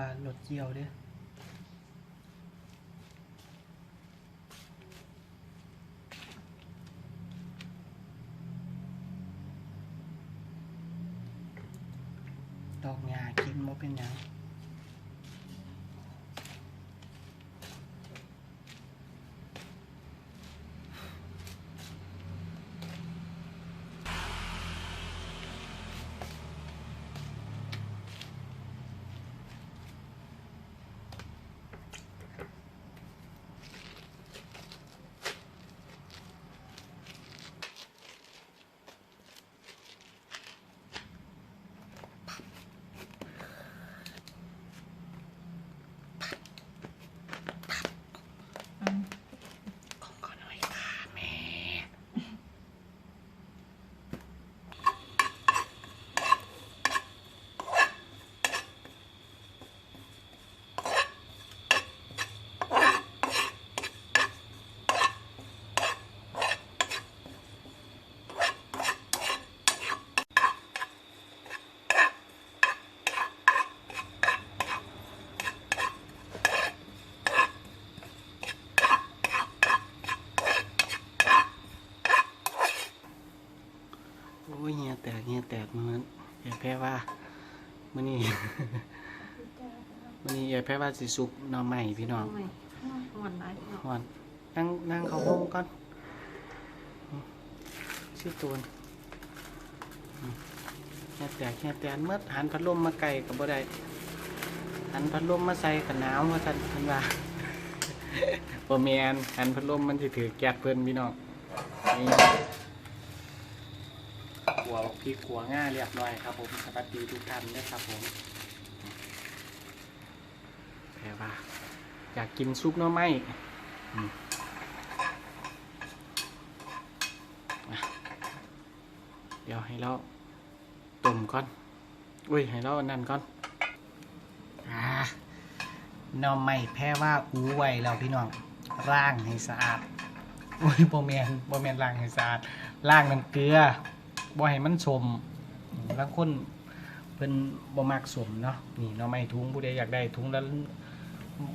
าะว่า รถเกี่ยวเด้อกหญ้ากินบ่เป็นหยัง ของขอหน่อยค่ะแม่ โอ้ยเฮียแตกเฮียแตกมันอย่าแพ้ว่ามันนี่ มันนี่อย่าแพ้ว่าสิสุกหน่อใหม่พี่น้องไม่หวันไหนเนาะหอนนั่งนั่งเขาห้องก่อนชื่อตูนอืมเฮียแตกเฮียแตกเมื่อหันพัดลมมาไกลกับบ่ได้หันพัดลมมาใส่กับหนาวมาทันทันว่าบ่แมนหันพัดลมมันสิถือแก๊สเพิ่นพี่น้องนี่ขัวพริกขัวง่าเรียบร้อยครับผมสวัสดีทุกท่านด้วยครับผม ปลาอยากกินซุปหน่อไม้เดี๋ยวให้เราต้มก่อน อุ้ย ให้เรานั่นก่อนน่อไม้แพ้ว่าอูไวแล้วพี่น้องล้างให้สะอาดอุ้ยโบแมนโบแมนล้างให้สะอาดล้างน้ำเกลือบ่ให้มันสมบางคนเพิ่นบ่มักสมเนาะนี่น่อไม้ถุงผู้ใดอยากได้ถุงและ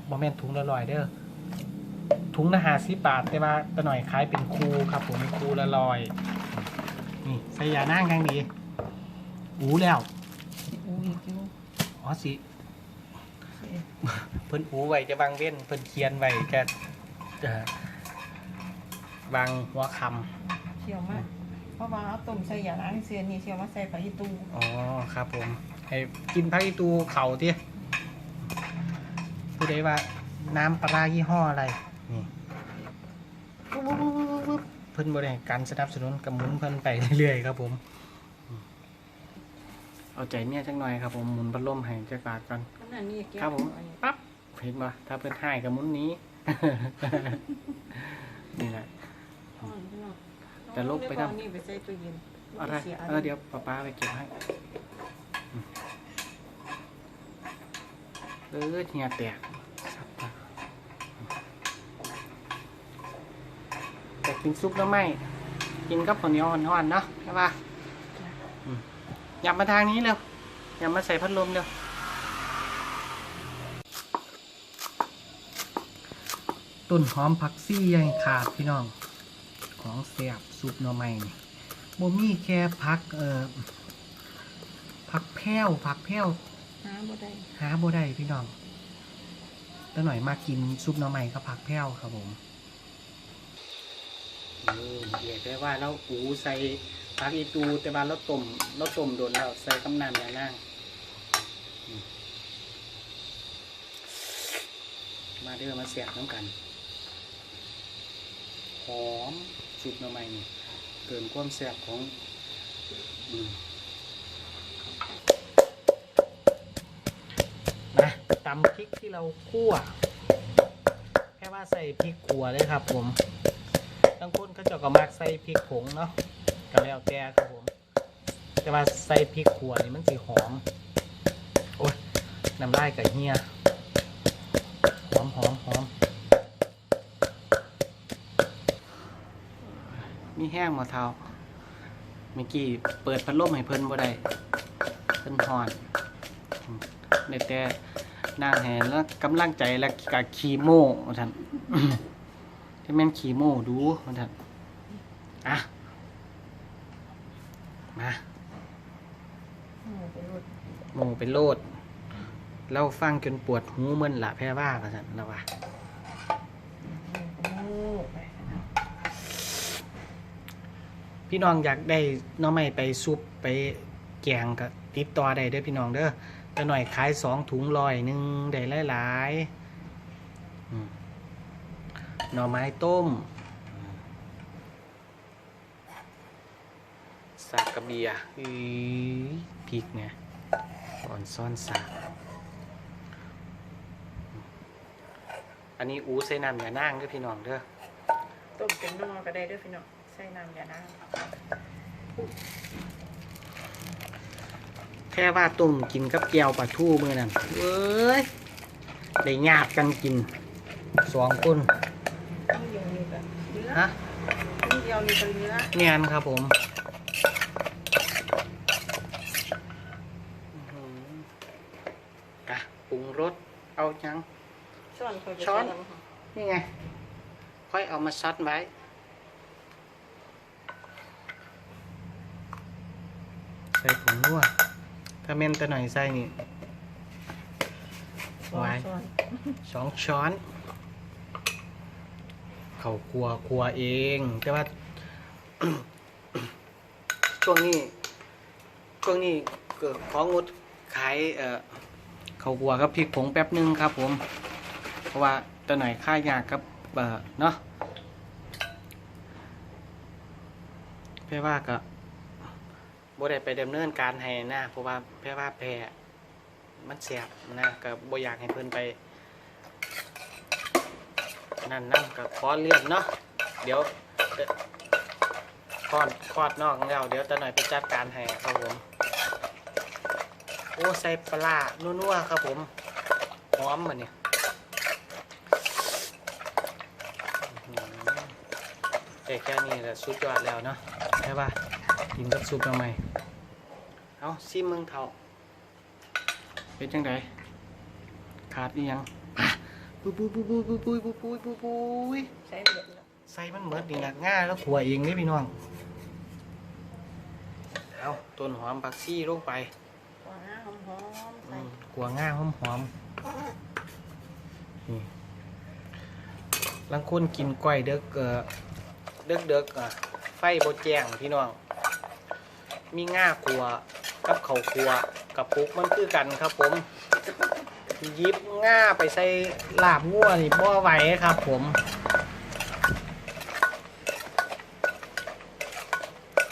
บ่แม่นถุงละร้อยเด้อถุงละ50บาทแต่ว่าตะหน่อยขายเป็นคูครับผมคูละร้อยนี่ใส่ยานั่งทางดีอูแล้วอู้อีกอยู่อ๋อสิเพิ่นอูไว้จะวางเว้นเพิ่นเขียนไว้จะจะวางหัวคำเชียวมากเพราะว่าเอาต้มใส่ยาล้างเสียนี่เชียวมาใส่ไปที่ตู้อ๋อครับผมให้กินพักอีตูเข่าที่ ผู้ใดว่าน้ำปลาร้ายี่ห้ออะไร นี่ปุ๊บปุ๊บปุ๊บปุ๊บปุ๊บเพิ่นบริการสนับสนุนกับหมุนเพิ่นไปเรื่อยๆครับผมอืมเอาใจเมียจังหน่อยครับผมหมุนพัดลมให้จักบาทก่อน ขนาดนี้แก้ครับผม ปั๊บเห็นป่ะถ้าเพิ่นให้กับหมุนหนี้ นี่แหละแต่ลบไปทำทำนี่ไปใส่ตู้เย็นอะไรสียเออเดี๋ยวป้าป้าไปเก็บให้อืมเออเหียแตกสับปะแต่ กินซุปแล้วไหมกินกับข้าวเหนียวอ่อนๆเนาะใช่ปะอืมอย่ามาทางนี้เร็วอย่ามาใส่พัดลมเร็วต้นหอมผักซี่ยังขาดพี่น้อง ของเสียบซุปหน่อไม้นี่บ่มีแค่พักเอ่อพักแพ้วพักแพ้วหาบ่ได้หาบ่ได้พี่น้องแต่หน่อยมากินซุปหน่อไม้กับผักแพ้วครับผม นี่เรียกได้ว่าเราอูใส่ผักอีตูแต่ว่าเราต้มเราต้มโดนแล้วใส่กำน้ำย่างนั่งมาเด้อมาเสียบน้ำกันหอมซุปหน่อไม้นี่เกินความแซ่บของนะตำพริกที่เราคั่ว แค่ว่าใส่พริกขัวเลยครับผม บางคนเขาเจะก็มักใส่พริกผงเนาะก็แล้วแต่ครับผม แต่ว่าใส่พริกขัวนี่มันสีหอม โอ้ยน้ำลายกับเฮียหอมหอมหอมมีแห้งหมดเท้าเมื่อกี้เปิดพัดลมให้เพิ่นบ่ได้เพิ่นหอนอืมได้แต่นางแหนแล้วกำลังใจและกะคีโม่ท่าน ที่แม่นคีโม่ดูท่านอะ มาอืมไปรูดโม่เป็นโลดเราฟังจนปวดหูมึนละแพ้ว่าท่านแล้วว่ามรูดไปนะพี่น้องอยากได้น้องใหม่ไปซุปไปแกงก็ติดต่อได้เด้อพี่น้องเด้อแต่หน่อยขายสองถุงลอยหนึ่งได้หลายๆ หน่อไม้ต้ม สากกระเบียร์อื้อพริกเนี่ยอ่อนซ่อนสาก อันนี้อูใส่น้ำอย่านั่งเด้อพี่น้องเด้อ ต้มเป็นนอก็ได้เด้วยพี่น้องใส่น้ำยาน้แค่ว่าต้มกินกับแก้วปลาทูมือนั่นเว้ย ได้ญาติกันกินสองคนำนี่เดียวนี่ก็เนื้อ ฮะนี่เดียวนี่ก็เนื้อเนียนครับผมอื้อหือกะปรุงรสเอาจัง ช้อนค่อยไปช้อนใส่ำค่ะนี่ไง ค่อยเอามาซัดไว้ ใส่ผงนัวถ้าเม่นแต่หน่อยใส่นี่ ช้อนไว้ ช้อน สองช้อน เขาครัวครัวเอง แต่ว่า ช่วงนี้ช่วงนี้เกิดของงดขายเอ่อเขาครัวกับพริกผงแป๊บนึงครับ ผม เพราะว่าตอนหนค่ายากกับเอ่อเนาะแพ่ว่าก็บ่ได้ไปดำเนินการให้นะเพราะว่าแพ่ว่าแพ้มันเสียบนะก็บ่อยากให้เพิ่นไป นั่นนั่นก็ขอเลื่อนเนาะเดี๋ยวเอ่อคอดคอดนอกแล้ว เดี๋ยวตอนหน่อยไปจัดการให้ครับผมโอ้ใส่ปลานัวๆครับผมหอมมันเนี่ยแต่แค่นี้แหละสุดยอดแล้วเนาะใช่ป่ะกินกับซุปทำไมเอาซิมเมืองเถาเป็นจังไดขาดอีหยัง ปุ้ยปุ้ยปุ้ยปุ้ยปุ้ยปุ้ยปุ้ยปุ้ยปุ้ยปุ้ยใส่เดือดแล้วใส่มันเหมือนดีละง่ายแล้วขัวเองนี่พี่น้องเอาต้นหอมผักชีลงไปว้าวหอมๆอืใส่มขัวง่าหอมหอมๆนี่ลังคนกินก้อยเด็กเอ่อเด็กเด็กๆอะไฟโบแจงพี่น้อง มีง่าขัวกับเขาวขัวกับปุกมันคือกันครับผมห ยิบง่าไปใส่ลาบงัวนี่บ่ไหวครับผม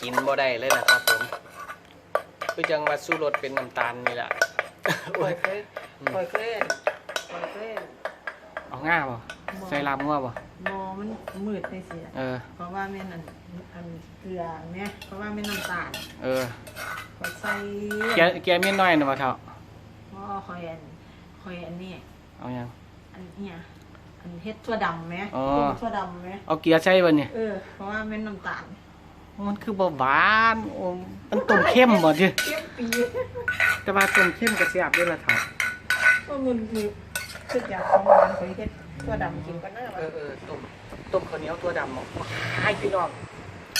กินบ่ได้เลยนะครับผมคือจังว่าสู้รสเป็นน้ำตาลนี่แหละโอ้ค่อยยเคยค่อยเคยค่อยเคยเอาง่าบ่ใส่ลาบงัวบ่มอมันมืดไปเสียเออ เพราะว่าแม่นอันอันเกลือแม่เพราะว่าแม่นน้ำตาล เออค่อยใส่เกียเกียมีน้อยนะบ่เท่าหม้อค่อยอัน ค่อยอันนี้ เอายัง อันเนี้ยอันเฮ็ดถั่วดำไหมอ๋อ ต้มถั่วดำไหมเอาเกียใส่บ่เนี่ย เออ เพราะว่าแม่นน้ำตาลมันคือบ่หวานโอ้มันต้มเข้มบ่ดิเปรี้ยวปีแต่ว่าต้มเข้มก็แซ่บเด้อล่ะเท่าก็เงินคือคืออยากของหวานเคยเฮ็ดถั่วดำกินก็น่าเออเออต้มต้มข้าวเหนียวตัวดำเอาให้พี่น้อง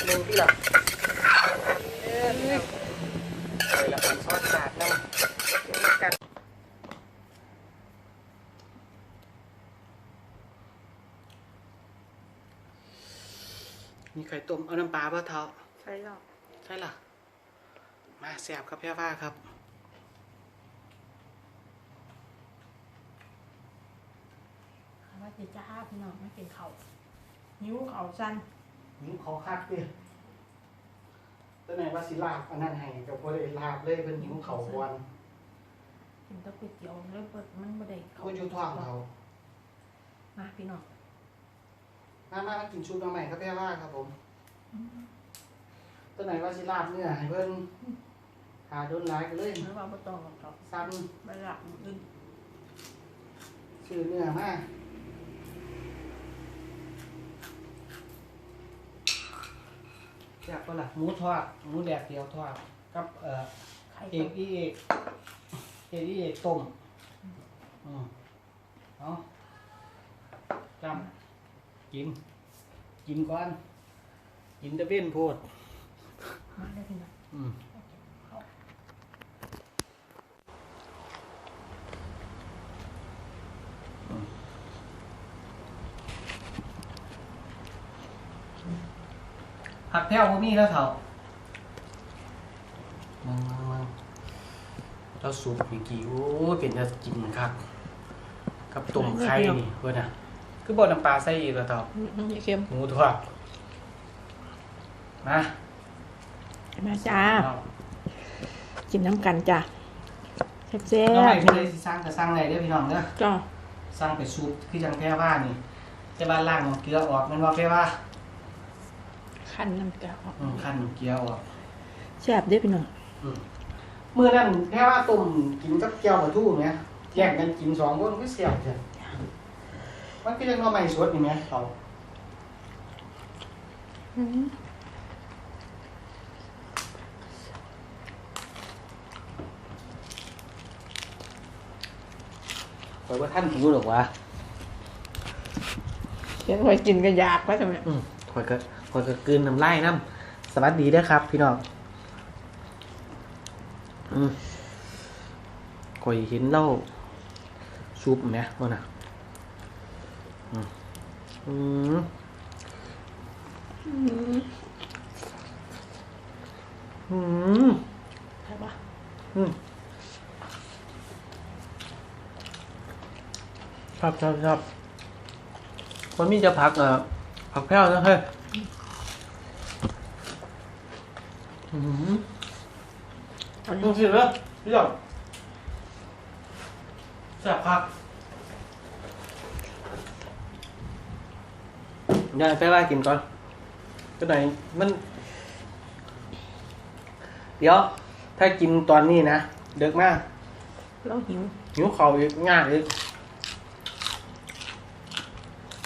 หนึงที่ละเออเออใส่ละเป็นซอสสาดนำกัน มีไข่ต้มเอาน้ำปลาบ่เท่าใช่แล้วใช่ล่ะมาแซ่บครับแพ่ว่าครับว่าจะจ้าพี่น้องไม่กินข้าวหิวข้าวสั้นหิวขอคักดิตอนไหนว่าสิลาบอันนั้นให้กับบ่ได้ลาบเลยเพิ่นหิวเขาววันกินแตะก๋วยเตี๋ยวแล้วเปิดมันบ่ได้เขาอยู่ท้องเขามาพี่น้อง มามามากินชุบน้ำใหม่ครับแพ่ว่าครับผมตอนไหนว่าสิลาบเนื้อให้เพิ่นหาโดนหลายก็เลยหรือว่าบ่ต้องหรอกครับซ้บ่ละอื่นำซื้อเนื้อมาแซ่บปะล่ะหมูทอดหมูแดดเดียวทอดกับเอ่อไข่เอต้กมอีเอกเอกอีเอกต้มอืมเอาจำ กิน กินก่อน กินแตะเว้นโพดมาได้พี่น้องอืมเข้าผักแพ้วบ่มีแล้วเถอะมึงมึงมึงเราสูบอีกกี่โอ้ยเป็นจะกินครับ กับต้มไข่นี่เพื่อนอะ คือบ่น้ำปลาใส่อีกแล้วเถอะมันจะเค็มหมูทอดมามาจ้ากินน้ำกันจ้ะแซ่น้องใหม่บพี่เลยสิสร้างก็สร้างได้เด้อพี่น้องเด้อๆจ้าสร้างไปสูบคือจังแพ้ว่านี่จะบ้านล่างเอาเกลือออกแมันว่าแพ้ว่าขั้นน้ำกะออกอืมขั้นเกลือออกแซ่บเด้อพี่น้องอืมมื้อนั้นแพ้ว่าต้มกินกับแก้วปลาทูเนี่ยแย่งกันกินสองคนก็เสียบจ้ะ มันคือจังว่าใหม่สดนี่แหมเขาอืมข่อยว่าท่านหิวหรอกวะเห็นไว้กินก็อยากว่าทำไมอืมข่อยก็ข่อยก็กลืนน้ำลายน้ำสวัสดีเด้อครับ พี่น้องอืมข่อยเห็นเหล้าซุปไหมว่าน่ะอืม อืมอืมอืมใช่ปะอืมชอบชอบชอบคนมีจะพักอ่อผักแพ้วนะเฮ้ยอืมเอาจริงๆเลยพี่หยอกแซ่บครั ยายไปไล่กินก่อนก็ไหนมัน เดี๋ยว ถ้ากินตอนนี้นะเด็กมากเราหิวหิวเขาอีกง่ายอีก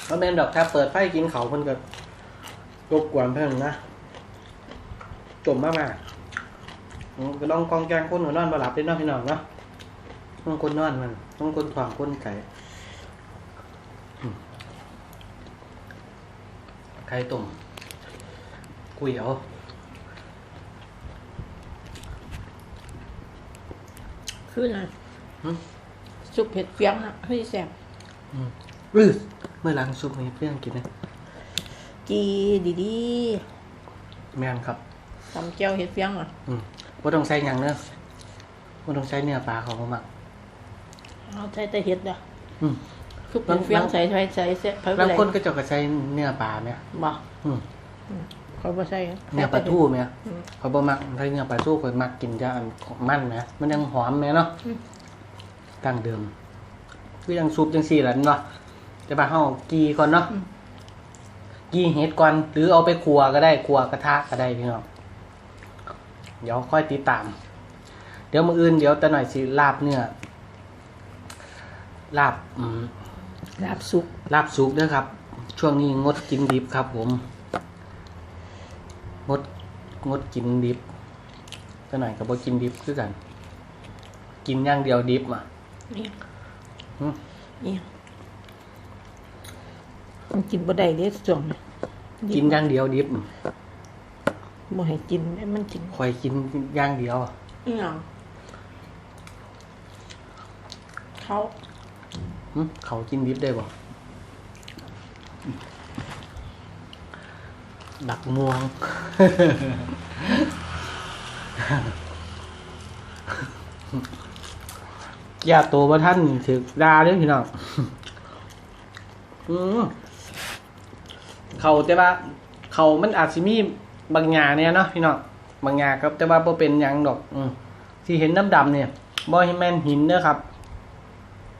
แล้วแม่นดอกถ้าเปิดไฟกินเขาเพิ่นก็รบกวนเพิ่นนะจมมากมากๆอืมก็ต้องกองแกงคนหัวนอนมาหลับได้เนอนพี่น้องเนาะต้องคนนอนมันต้องคนถ่วงคนไก่อืม ไข่ต้มกุยเอาคืออะไรหืมซุปเผ็ดเฟียงอะเฮ้ยแซ่บอืมอื้อเมื่อหล้างซุปนี้เพื่อนกินนะจีดีดีแม่นครับๆตำเจียวเห็ดเฟียงอะอืมว่าต้องใช้หยังเนอะว่าต้องใช้เนื้อปลาเขาบ่มักเอาใส่แต่เห็ดอะอืม ซุปเห็ดเฟียงใส่ใส่ใส่ใส่เพิ่มไปแล้วเลยคนก็จะก็ใช้เนื้อปลาไหมบ่อืมเขาบ่ใส่เนื้อปลาทูไหมอืมเขาบ่มักใช้เนื้อปลาทูเขามักกินจะอันของมันไหมมันยังหอมไหมเนาะอืมตั้งเดิมคือยังซุปจังสี่แหละเนาะแต่ว่าเฮากีก่อนเนาะกีเห็ดก่อน หรือเอาไปคั่วก็ได้คั่วกระทะก็ได้พี่น้องเดี๋ยวค่อยติดตาม เดี๋ยวมื้ออื่นเดี๋ยวแต่หน่อยสิลาบเนื้อลาบอืม ลาบสุกลาบสุกเด้อครับ ช่วงนี้งดกินดิบครับ ผม งดงดกินดิบจะหน่อยกับบ่กินดิบคือกัน กินอย่างเดียวดิบอะนี่หึนี่มันกินบ่ได้เด้ช่วงนี้กินอย่างเดียวดิบบ่ให้กินได้มันกินคอยกินอย่างเดียวอีหยังเขาหึ เขากินดิบได้บ่ดักม่วง อย่าโตว่าท่านถึกดาเด้อพี่น้องอืมเขาแต่ว่า เขามันอาจสิมีบางหญ้าเนี่ยเนาะพี่น้องบางหญ้าครับ แต่ว่าบ่เป็นยังดอกอที่เห็นดำๆเนี่ยบ่ให้แมนหินเด้อครับ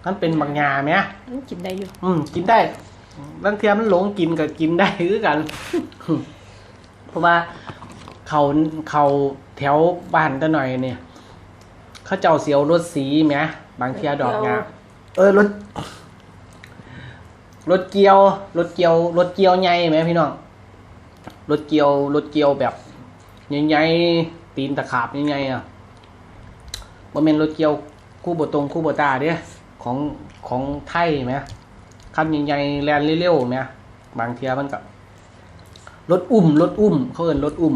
มันเป็นบางหญ้าแหมมันกินได้อยู่ อืม กินได้บางเทียมันหลงกินก็กินได้คือกัน เพราะว่าเขาเขาแถวบ้านตะหน่อยเนี่ย เขาเจ้าเสียวรถสีแหมบางเทียดอกงาเออรถรถเกียวรถเกียวรถเกียวใหญ่ไหมพี่น้องรถเกียวรถเกียวแบบใหญ่ๆตีนตะขาบใหญ่ๆอะบ่แม่นรถเกียวคู่บ่ตรงคู่บ่ตาเด้ ของของไทยไหมคันใหญ่ๆแลนเร็วๆไหมบางเทียมันก็รถอุ้มรถอุ้มเขาเอินรถอุ้ม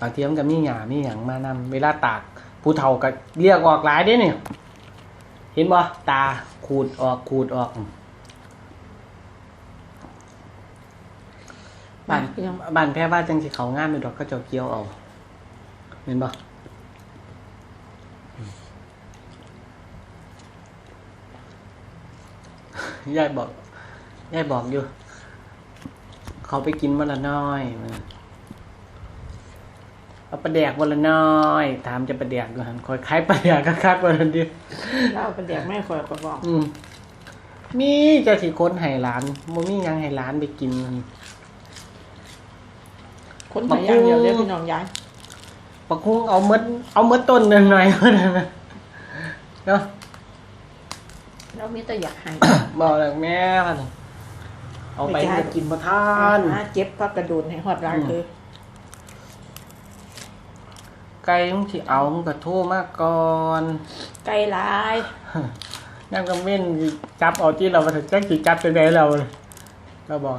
บางเทียมันก็มีหยามีหยังมานำเวลาตากผู้เฒ่าก็เรียกออกหลายเด้เนี่ยเห็นบ่ตาขูดออกขูดออกบ้านพี่น้องบ้านแพ้ว่าจังสิเขางานไปดอกก็เจ้าเกี้ยวเอาเห็นบ่ ยายบอกยายบอกอยู่ เขาไปกินวันละน้อยมันเอาปลาแดกวันละน้อย ถามจะปลาแดกอยู่หันคอยคล้ายปลาแดกคักๆวันละเดียวแล้วเอาไประเด็กไม่คอยกระบอก อืมมีจะสิคนไห้ร้านบ่มีหยังให้ร้านไปกินคนไทยอย่างเดียวเด้อพี่น้องยายปะคุงเอาเมดเอาเมดต้นหนึ่งหน่อยก็ได้ไหมเนาะ เรามีแต่อยากให้บอกเลยแม่พันเอาไปไม่ใช่ให้กินพระทานหาเจ็บพักกระโดดให้หอดร้านคือไก่มึงสิเอามึงก็โทรมาก่อนไกลหลายนั่งก็เม่นสิจับเอาที่เราไปถึงจักสิจับไปไหนเราเลยเราบอก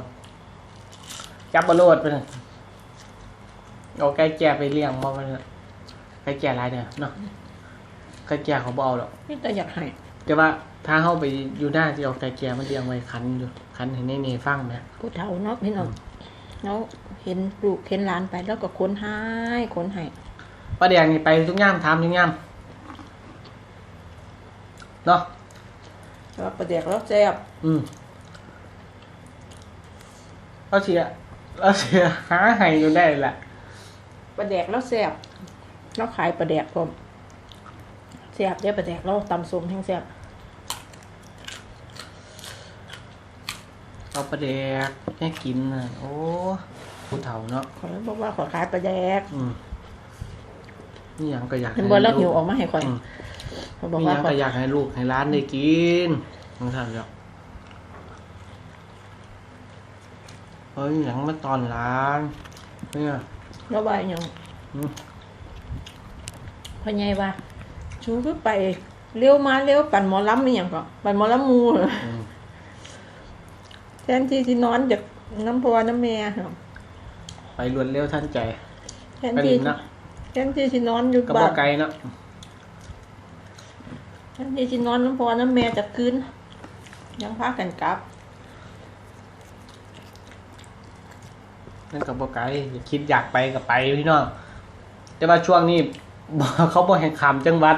จับบอลโลดไปเลยเอาไก่แก่ไปเลี้ยงมาไปเลยไก่แก่หลายเนี่ยเนาะไก่แก่เขาบเอาหรอกมีแต่อยากให้ แต่ว่าถ้าเข้าไปอยู่หน้าที่เอาไก่แก่มันเลี้ยงไว้คันอยู่คันให้เนเน่ฟังไหมผู้เฒ่าเนาะพี่น้องเนาะเห็นลูกเห็นหลานไปแล้วก็คนให้คนให้ป้าแดงนี่ไปทุกย่ามถามทุกย่ามเนาะแต่ว่าประเด็กเราแซ่บอืมเราเสียเราเสียหาให้อยู่ได้แหละประเด็กเราแซ่บเราขายประเด็กพร้อมแซ่บเด้อประเด็กเราตำส้มแห้งแซ่บ เราประแดกแค่กินน่ะโอ้ผู้เฒ่าเนาะขอยบอกว่าขอขายประเด็กอืมนี่ยังก็อยากเห็นบ่แล้วหิวออกมาให้ขอยอืมเขาบอกนี่ว่ายังขอก็อยากให้ลูกให้ร้านได้กินน้องท่านเจ้าเฮ้ยหยังมาตอนร้านเนี่ย แล้วว่าอย่างอืม พ่อใหญ่ว่าชูขึ้นไปเร็วมาเร็วปั่นหมอลำมีอย่างก็ปั่นหมอลำมูเหรออืม แทนที่ที่นอนจากน้ำพอน้ำแม่เหรอไปรวดเร็วทันใจแทนไปที่ลินนะแทนที่ที่นอนอยู่กระบบ้าอนกไก่เนาะแทนที่ที่นอนน้ำพอน้ำแม่จะคืนยังพากันกลับ นั่นกระบอกไก่อย่าคิดอยากไปก็ไปพี่น้องแต่ว่าช่วงนี้บ่เขาบอกให้ขามจังหวัด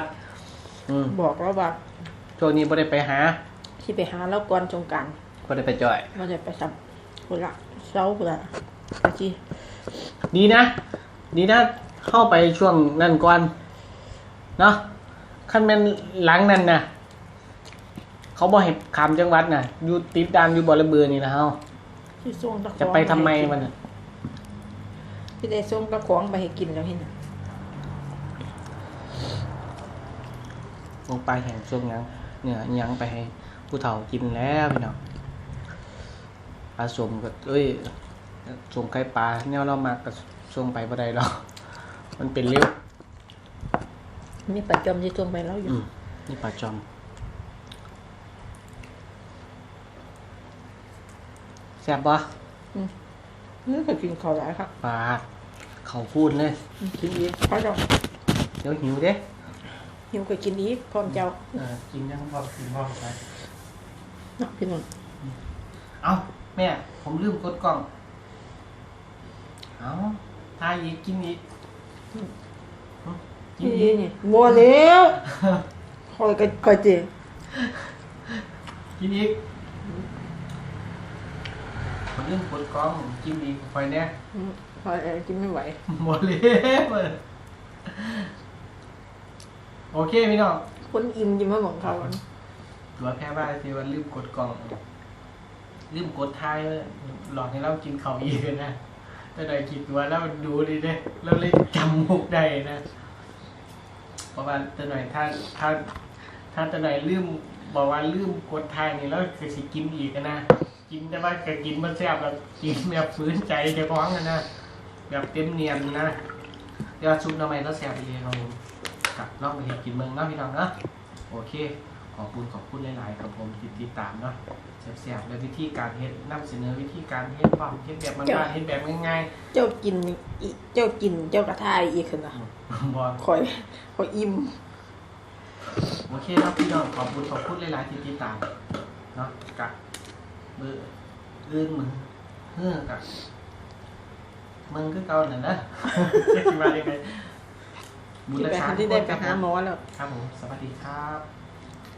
อืมบอกเราว่าช่วงนี้บ่ได้ไปหาที่ไปหาแล้วก่อนสงกราร บ่ได้ไปจ่อยเราจะไปสับกุละเสากุละตะกี้ดีนะ ดีนะ เข้าไปช่วงนั่นก่อน เนาะขั้นเป็นหลังนั่นนะเขาบอกให้ขามจังหวัดน่ะอยู่ติดดานอยู่บ่อระเบือนี่นะเฮาที่ส่งตะขอจะไปทำไมมันน่ะพี่ได้ส่งตะของไปให้กินแล้วเห็นน่ะลงไปแห่งช่วงหยังเนี่ยอิหยังไปให้ผู้เฒ่ากินแล้วพี่น้อง ปลาสมก็เอ้ยสมไข่ปลาเนี่ยเรามาก็ส่งไปบ่ได้หรอกมันเป็นเลี้ยวมีประจอมที่ส่งไปแล้วอยู่อืมนี่ปลาจอมแซ่บปะนี่เคยกินข้าวหลายครับปลาเขาพูดเลยกินอีกเขาจะเดี๋ยวหิวเด้หิวก็กินอีกพร้อมเจ้าเออกินยังพอกินพอไปเนาะพี่น้องเอา แม่ ผมลืมกดกล่อง เอาทายอีกกินอีกกินนี่อีกนี่บัวแล้วคอยก็คอยเจกินอีกผมลืมกดกล่องกินอีกไปเนี่ยอืมคอยเอ่อกินไม่ไหวหมดเลยโอเคพี่น้องคนอิ่มยิ้มมาบอกเขาตัวแพ้บ้านสิว่าลืมกดกล่อง ลืมกดท้ายเลยหลอกให้เรากินเขาอีกนะแต่หน่อยคิดตัวแล้วมันดูดีเด้เราเลยจำมุกได้นะ เพราะว่าแต่หน่อยถ้าถ้าถ้าแต่หน่อยลืมบอกว่าลืมกดท้ายนี่แล้วก็สิกินอีกนะกินแต่ว่าก็กินมันแซ่บแบบกินแบบฝืนใจเจ้าของอะนะ แบบเต็มเนียนนะเดี๋ยวชุบหน้ำใหม่แล้วแซ่บอีกครับผมครับลองไปเห็ดกินเมืองเนาะพี่น้องนะโอเค อบคุณขอบคุณหลายๆครับผมที่ติดตามเนาะแซ่บๆและวิธีการเฮ็ดนำเสนอวิธีการเฮ็ดความเฮ็ดแบบมันบ้านๆเฮ็ดแบบง่ายเจ้ากินอีเจ้ากินเจ้ากระทายอีกขึ้นนะๆบอคอยคอยอิ่มโอเคครับพี่น้องขอบคุณขอบคุณหลายๆที่ติดตามเนาะกะมืออื่นมือเฮ้อกะมึงคือเก่านั่นนะจะคิดว่ายังไงบุญที่ละไปชาที่ได้ไปหาหมอแล้วครับผมสวัสดีครับ